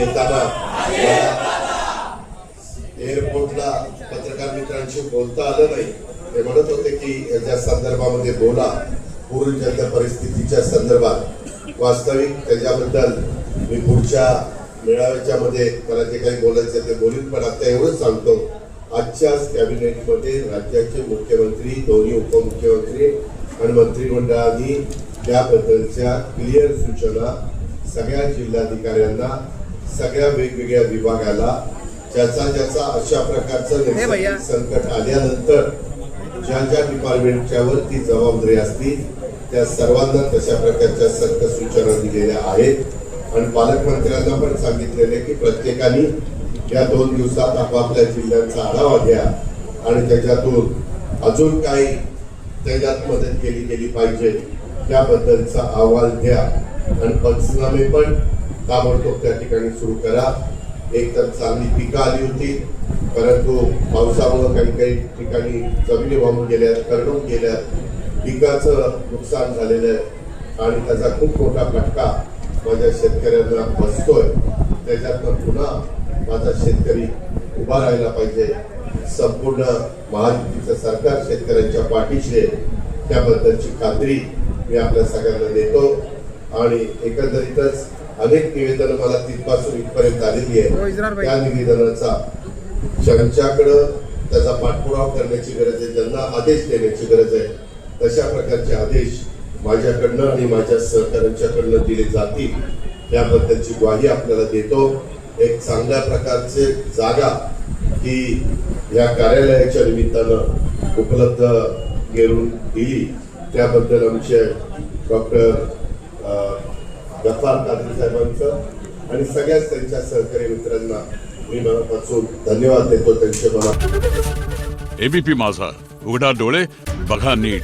येताना एअरपोर्टला पत्रकार मित्रांशी बोलता आलं नाही. ते म्हणत होते की याच्या संदर्भामध्ये बोला पूर्वीच्या परिस्थितीच्या संदर्भात. वास्तविक त्याच्याबद्दल मी पुढच्या मेळाव्याच्या मध्ये मला जे काही बोलायचं ते बोलीन पण आता एवढंच सांगतो. आजच्याच कॅबिनेटमध्ये राज्याचे मुख्यमंत्री दोन्ही उपमुख्यमंत्री आणि मंत्रिमंडळांनी त्याबद्दलच्या क्लिअर सूचना सगळ्या जिल्हाधिकाऱ्यांना सगळ्या वेगवेगळ्या विभागाला ज्याचा ज्याचा अशा प्रकारचं संकट आल्यानंतर ज्या ज्या डिपार्टमेंटच्या वर ती जबाबदारी असती त्या सर्वांना तशा प्रकारच्या सर्व सूचना दिलेल्या आहेत. आणि पालकमंत्र्यांना पण सांगितलेले की प्रत्येकाने या दोन दिवसात आपापल्या जिल्ह्यांचा आढावा घ्या आणि त्याच्यातून अजून काही त्याच्यात मदत केली गेली पाहिजे त्याबद्दलचा अहवाल द्या आणि पंचनामे पण ताबडतोब त्या ठिकाणी सुरू करा. एक तर चांगली पिकं आली होती परंतु पावसामुळं काही काही ठिकाणी जमिनी वाहून गेल्या करडून गेल्या पिकाचं नुकसान झालेलं आहे आणि त्याचा खूप मोठा फटका माझ्या शेतकऱ्यांना बसतोय. त्याच्यातनं पुन्हा माझा शेतकरी उभा राहायला पाहिजे. संपूर्ण महायुतीचं सरकार शेतकऱ्यांच्या पाठीशी आहे. त्याबद्दलची खात्री मी आपल्या सगळ्यांना देतो. आणि एकंदरीतच अनेक निवेदनं मला तिथपासून इथपर्यंत आलेली हो, आहे भाई. त्या निवेदनाचा ज्यांच्याकडं त्याचा पाठपुरावा करण्याची गरज आहे ज्यांना आदेश देण्याची गरज आहे तशा प्रकारचे आदेश माझ्याकडनं आणि माझ्या सहकाऱ्यांच्याकडनं दिले जातील. याबद्दलची ग्वाही आपल्याला देतो. एक चांगल्या प्रकारचे जागा ही या कार्यालयाच्या निमित्तानं उपलब्ध करून दिली. त्याबद्दल आमचे डॉक्टर गफार कादरी साहेबांचं आणि सगळ्याच त्यांच्या सहकारी मित्रांना मी मनापासून धन्यवाद देतो त्यांचे मला एबीपी माझा. उघडा डोळे बघा नीट.